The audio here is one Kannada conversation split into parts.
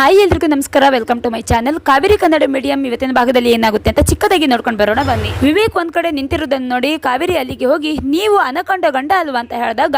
ಹಾಯ್ ಎಲ್ರಿಗೂ ನಮಸ್ಕಾರ. Welcome to my channel Kaveri Kannada medium ಇವತ್ತಿನ ಭಾಗದಲ್ಲಿ ಏನಾಗುತ್ತೆ ಅಂತ ಚಿಕ್ಕದಾಗಿ ನೋಡ್ಕೊಂಡು ಬರೋಣ. ಬನ್ನಿ. ವಿವೇಕ್ ಒಂದ್ ಕಡೆ ನಿಂತಿರೋದನ್ನು ನೋಡಿ ಕಾವೇರಿ ಅಲ್ಲಿಗೆ ಹೋಗಿ, ನೀವು ಅನಕೊಂಡ ಗಂಡ ಅಲ್ವಾ? ಅಂತ ಹೇಳಿದಾಗ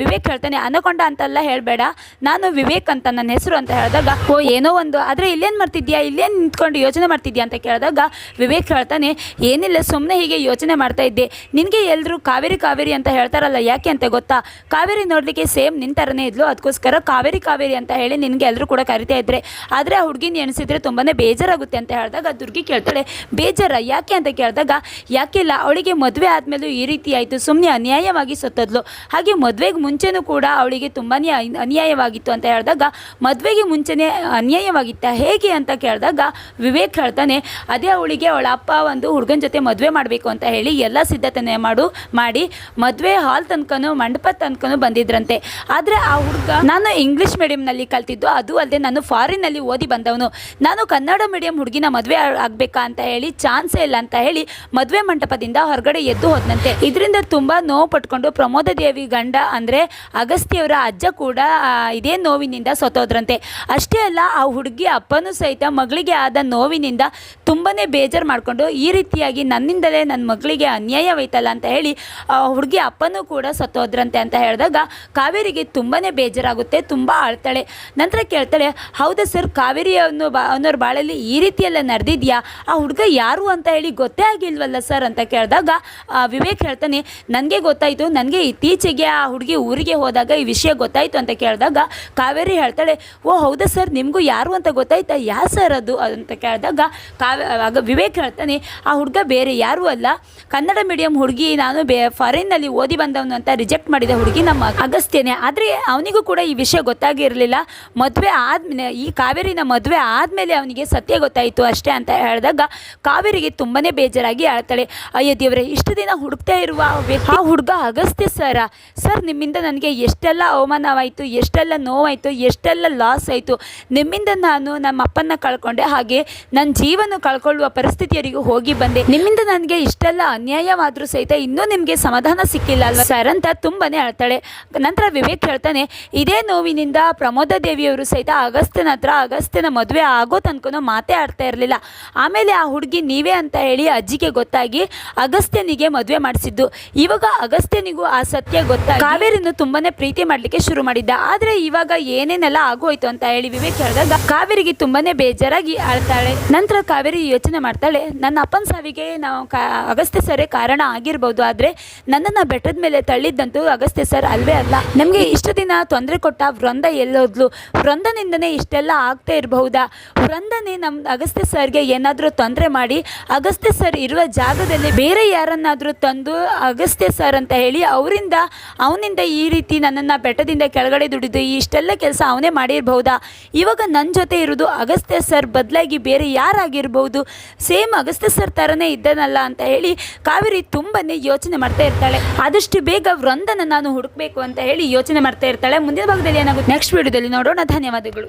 ವಿವೇಕ್ ಹೇಳ್ತಾನೆ, ಅನಕೊಂಡ ಅಂತೆಲ್ಲ ಹೇಳಬೇಡ. ನಾನು ವಿವೇಕ್ ಅಂತ ನನ್ನ ಹೆಸರು ಅಂತ ಹೇಳಿದಾಗ, ಓ, ಏನೋ ಒಂದು, ಆದರೆ ಇಲ್ಲೇನು ಮಾಡ್ತಿದ್ಯಾ? ಇಲ್ಲೇನು ನಿಂತ್ಕೊಂಡು ಯೋಚನೆ ಮಾಡ್ತಿದ್ಯಾ? ಅಂತ ಕೇಳಿದಾಗ, ವಿವೇಕ್ ಹೇಳ್ತಾನೆ, ಏನಿಲ್ಲ ಸುಮ್ಮನೆ ಹೀಗೆ ಯೋಚನೆ ಮಾಡ್ತಾ ಇದ್ದೆ. ನಿನಗೆ ಎಲ್ಲರೂ ಕಾವೇರಿ ಕಾವೇರಿ ಅಂತ ಹೇಳ್ತಾರಲ್ಲ, ಯಾಕೆ ಅಂತ ಗೊತ್ತಾ? ಕಾವೇರಿ ನೋಡಲಿಕ್ಕೆ ಸೇಮ್ ನಿನ್ ಇದ್ಲು. ಅದಕ್ಕೋಸ್ಕರ ಕಾವೇರಿ ಕಾವೇರಿ ಅಂತ ಹೇಳಿ ನಿನಗೆ ಎಲ್ಲರೂ ಕೂಡ ಕರಿತಾ ಇದ್ರೆ ಆದರೆ ಆ ಹುಡುಗಿನ ಎಣಿಸಿದ್ರೆ ತುಂಬಾ ಬೇಜಾರಾಗುತ್ತೆ ಅಂತ ಹೇಳಿದಾಗ ದುರ್ಗಿ ಕೇಳ್ತಾಳೆ, ಬೇಜಾರ? ಯಾಕೆ ಅಂತ ಕೇಳಿದಾಗ, ಯಾಕಿಲ್ಲ, ಅವಳಿಗೆ ಮದುವೆ ಆದಮೇಲೂ ಈ ರೀತಿ ಆಯಿತು ಸುಮ್ಮನೆ ಅನ್ಯಾಯವಾಗಿ ಸತ್ತದ್ಲು. ಹಾಗೆ ಮದುವೆಗೆ ಮುಂಚೆನೂ ಕೂಡ ಅವಳಿಗೆ ತುಂಬಾ ಅನ್ಯಾಯವಾಗಿತ್ತು ಅಂತ ಹೇಳಿದಾಗ, ಮದುವೆಗೆ ಮುಂಚೆನೇ ಅನ್ಯಾಯವಾಗಿತ್ತ ಹೇಗೆ ಅಂತ ಕೇಳಿದಾಗ, ವಿವೇಕ್ ಹೇಳ್ತಾನೆ, ಅದೇ ಅವಳಿಗೆ ಅವಳ ಅಪ್ಪ ಒಂದು ಹುಡುಗನ ಜೊತೆ ಮದುವೆ ಮಾಡಬೇಕು ಅಂತ ಹೇಳಿ ಎಲ್ಲ ಸಿದ್ಧತೆ ಮಾಡು, ಮಾಡಿ, ಮದುವೆ ಹಾಲ್ ತನಕನೂ ಮಂಟಪ ತನಕನೂ ಬಂದಿದ್ರಂತೆ. ಆದರೆ ಆ ಹುಡುಗ, ನಾನು ಇಂಗ್ಲೀಷ್ ಮೀಡಿಯಂನಲ್ಲಿ ಕಲ್ತಿದ್ದು, ಅದು ಅಲ್ಲದೆ ನಾನು ಫಾರಿನ್ನಲ್ಲಿ ಓದಿ ಬಂದವನು. ನಾನು ಕನ್ನಡ ಮೀಡಿಯಂ ಹುಡುಗಿನ ಮದುವೆ ಆಗಬೇಕಾ ಅಂತ ಹೇಳಿ, ಚಾನ್ಸೇ ಇಲ್ಲ ಅಂತ ಹೇಳಿ ಮದುವೆ ಮಂಟಪದಿಂದ ಹೊರಗಡೆ ಎದ್ದು ಹೋದ್ನಂತೆ. ಇದರಿಂದ ತುಂಬ ನೋವು ಪಟ್ಕೊಂಡು ಪ್ರಮೋದ ದೇವಿ ಗಂಡ ಅಂದರೆ ಅಗಸ್ತಿಯವರ ಅಜ್ಜ ಕೂಡ ಇದೇ ನೋವಿನಿಂದ ಸತ್ತೋದ್ರಂತೆ. ಅಷ್ಟೇ ಅಲ್ಲ, ಆ ಹುಡುಗಿ ಅಪ್ಪನೂ ಸಹಿತ ಮಗಳಿಗೆ ಆದ ನೋವಿನಿಂದ ತುಂಬಾ ಬೇಜಾರು ಮಾಡಿಕೊಂಡು ಈ ರೀತಿಯಾಗಿ ನನ್ನಿಂದಲೇ ನನ್ನ ಮಗಳಿಗೆ ಅನ್ಯಾಯವಾಯ್ತಲ್ಲ ಅಂತ ಹೇಳಿ, ಆ ಹುಡುಗಿ ಅಪ್ಪನೂ ಕೂಡ ಸತ್ತೋದ್ರಂತೆ ಅಂತ ಹೇಳಿದಾಗ ಕಾವೇರಿಗೆ ತುಂಬಾ ಬೇಜಾರಾಗುತ್ತೆ, ತುಂಬ ಆಳ್ತಾಳೆ. ನಂತರ ಕೇಳ್ತಾಳೆ ಹೌದಾ ಸರ್? ಕಾವೇರಿ ಅನ್ನೋ ಬಾ ಅನ್ನೋರ ಬಾಳಲ್ಲಿ ಈ ರೀತಿಯೆಲ್ಲ ನಡೆದಿದೆಯಾ? ಆ ಹುಡುಗ ಯಾರು ಅಂತ ಹೇಳಿ ಗೊತ್ತೇ ಆಗಿಲ್ವಲ್ಲ ಸರ್ ಅಂತ ಕೇಳಿದಾಗ ವಿವೇಕ್ ಹೇಳ್ತಾನೆ, ನನಗೆ ಗೊತ್ತಾಯಿತು, ನನಗೆ ಇತ್ತೀಚೆಗೆ ಆ ಹುಡುಗಿ ಊರಿಗೆ ಹೋದಾಗ ಈ ವಿಷಯ ಗೊತ್ತಾಯಿತು ಅಂತ ಕೇಳಿದಾಗ ಕಾವೇರಿ ಹೇಳ್ತಾಳೆ, ಓ, ಹೌದಾ ಸರ್? ನಿಮಗೂ ಯಾರು ಅಂತ ಗೊತ್ತಾಯ್ತಾ? ಯಾ ಸರ್ ಅದು? ಅಂತ ಕೇಳಿದಾಗ ಕಾವ್ಯ ಆಗ ವಿವೇಕ್ ಹೇಳ್ತಾನೆ, ಆ ಹುಡುಗ ಬೇರೆ ಯಾರೂ ಅಲ್ಲ. ಕನ್ನಡ ಮೀಡಿಯಂ ಹುಡುಗಿ ನಾನು ಬೇ ಫಾರಿನ್ನಲ್ಲಿ ಓದಿ ಬಂದವನು ಅಂತ ರಿಜೆಕ್ಟ್ ಮಾಡಿದ ಹುಡುಗಿ ನಮ್ಮ ಅಗಸ್ತ್ಯನೇ. ಆದರೆ ಅವನಿಗೂ ಕೂಡ ಈ ವಿಷಯ ಗೊತ್ತಾಗಿರಲಿಲ್ಲ. ಮದುವೆ ಆದ್ಮೇಲೆ ಈ ಕಾವೇರಿನ ಮದುವೆ ಆದಮೇಲೆ ಅವನಿಗೆ ಸತ್ಯ ಗೊತ್ತಾಯಿತು ಅಷ್ಟೇ ಅಂತ ಹೇಳಿದಾಗ ಕಾವೇರಿಗೆ ತುಂಬಾ ಬೇಜಾರಾಗಿ ಹೇಳ್ತಾಳೆ, ಅಯ್ಯೋ ಇಷ್ಟು ದಿನ ಹುಡುಕ್ತಾ ಇರುವ ಆ ಹುಡುಗ ಅಗಸ್ತ್ಯ ಸರ. ಸರ್, ನಿಮ್ಮಿಂದ ನನಗೆ ಎಷ್ಟೆಲ್ಲ ಅವಮಾನವಾಯಿತು, ಎಷ್ಟೆಲ್ಲ ನೋವಾಯಿತು, ಎಷ್ಟೆಲ್ಲ ಲಾಸ್ ಆಯಿತು, ನಿಮ್ಮಿಂದ ನಾನು ನಮ್ಮ ಅಪ್ಪನ ಕಳ್ಕೊಂಡೆ, ಹಾಗೆ ನನ್ನ ಜೀವನ ಕಳ್ಕೊಳ್ಳುವ ಪರಿಸ್ಥಿತಿಯರಿಗೂ ಹೋಗಿ ಬಂದೆ. ನಿಮ್ಮಿಂದ ನನಗೆ ಇಷ್ಟೆಲ್ಲ ಅನ್ಯಾಯವಾದರೂ ಸಹಿತ ಇನ್ನೂ ನಿಮಗೆ ಸಮಾಧಾನ ಸಿಕ್ಕಿಲ್ಲ ಅಲ್ವಾ? ಸರ್ ಅಂತ ತುಂಬನೇ ಹೇಳ್ತಾಳೆ. ನಂತರ ವಿವೇಕ್ ಹೇಳ್ತಾನೆ, ಇದೇ ನೋವಿನಿಂದ ಪ್ರಮೋದ ದೇವಿಯವರು ಸಹಿತ ಅಗಸ್ತ್ಯನ ಹತ್ರ ಅಗಸ್ತ್ಯನ ಮದುವೆ ಆಗೋ ತನಕನೂ ಮಾತೇ ಆಡ್ತಾ ಇರಲಿಲ್ಲ. ಆಮೇಲೆ ಆ ಹುಡುಗಿ ನೀವೇ ಅಂತ ಹೇಳಿ ಅಜ್ಜಿಗೆ ಗೊತ್ತಾಗಿ ಅಗಸ್ತ್ಯನಿಗೆ ಮದುವೆ ಮಾಡಿಸಿದ್ದು. ಇವಾಗ ಅಗಸ್ತ್ಯನಿಗೂ ಆ ಸತ್ಯ ಗೊತ್ತಾಗಿ ಕಾವೇರಿನ ತುಂಬಾನೇ ಪ್ರೀತಿ ಮಾಡ್ಲಿಕ್ಕೆ ಶುರು ಮಾಡಿದ್ದ. ಆದ್ರೆ ಇವಾಗ ಏನೇನೆಲ್ಲ ಆಗೋಯ್ತು ಅಂತ ಹೇಳಿ ವಿವೇಕ್ ಹೇಳಿದಾಗ ಕಾವೇರಿಗೆ ತುಂಬಾನೇ ಬೇಜಾರಾಗಿ ಆಳ್ತಾಳೆ. ನಂತರ ಕಾವೇರಿ ಯೋಚನೆ ಮಾಡ್ತಾಳೆ, ನನ್ನ ಅಪ್ಪನ ಸಾವಿಗೆ ನಾವು ಅಗಸ್ತ್ಯ ಸರೇ ಕಾರಣ ಆಗಿರ್ಬೋದು. ಆದ್ರೆ ನನ್ನನ್ನ ಬೆಟ್ಟದ ಮೇಲೆ ತಳ್ಳಿದ್ದಂತೂ ಅಗಸ್ತ್ಯ ಸರ್ ಅಲ್ವೇ ಅಲ್ಲ. ನಮಗೆ ಇಷ್ಟು ದಿನ ತೊಂದರೆ ಕೊಟ್ಟ ವೃಂದ ಎಲ್ಲೋದ್ಲು. ವೃಂದನಿಂದನೇ ಇಷ್ಟೆಲ್ಲ ಆಗ್ತಾ ಇರಬಹುದಾ? ವೃಂದನೆ ನಮ್ಮ ಅಗಸ್ತ್ಯ ಸರ್ಗೆ ಏನಾದರೂ ತೊಂದರೆ ಮಾಡಿ, ಅಗಸ್ತ್ಯ ಸರ್ ಇರುವ ಜಾಗದಲ್ಲಿ ಬೇರೆ ಯಾರನ್ನಾದರೂ ತಂದು ಅಗಸ್ತ್ಯ ಸರ್ ಅಂತ ಹೇಳಿ ಅವರಿಂದ, ಅವನಿಂದ ಈ ರೀತಿ ನನ್ನನ್ನು ಬೆಟ್ಟದಿಂದ ಕೆಳಗಡೆ ದುಡಿದು ಇಷ್ಟೆಲ್ಲ ಕೆಲಸ ಅವನೇ ಮಾಡಿರಬಹುದಾ? ಇವಾಗ ನನ್ನ ಜೊತೆ ಇರೋದು ಅಗಸ್ತ್ಯ ಸರ್ ಬದಲಾಗಿ ಬೇರೆ ಯಾರಾಗಿರ್ಬೋದು? ಸೇಮ್ ಅಗಸ್ತ್ಯ ಸರ್ ಥರನೇ ಇದ್ದನಲ್ಲ ಅಂತ ಹೇಳಿ ಕಾವೇರಿ ತುಂಬನೇ ಯೋಚನೆ ಮಾಡ್ತಾ ಇರ್ತಾಳೆ. ಆದಷ್ಟು ಬೇಗ ವೃಂದನ ನಾನು ಹುಡುಕಬೇಕು ಅಂತ ಹೇಳಿ ಯೋಚನೆ ಮಾಡ್ತಾ ಇರ್ತಾಳೆ. ಮುಂದಿನ ಭಾಗದಲ್ಲಿ ಏನಾಗುತ್ತೆ? ನೆಕ್ಸ್ಟ್ ವಿಡಿಯೋದಲ್ಲಿ ನೋಡೋಣ. ಧನ್ಯವಾದಗಳು.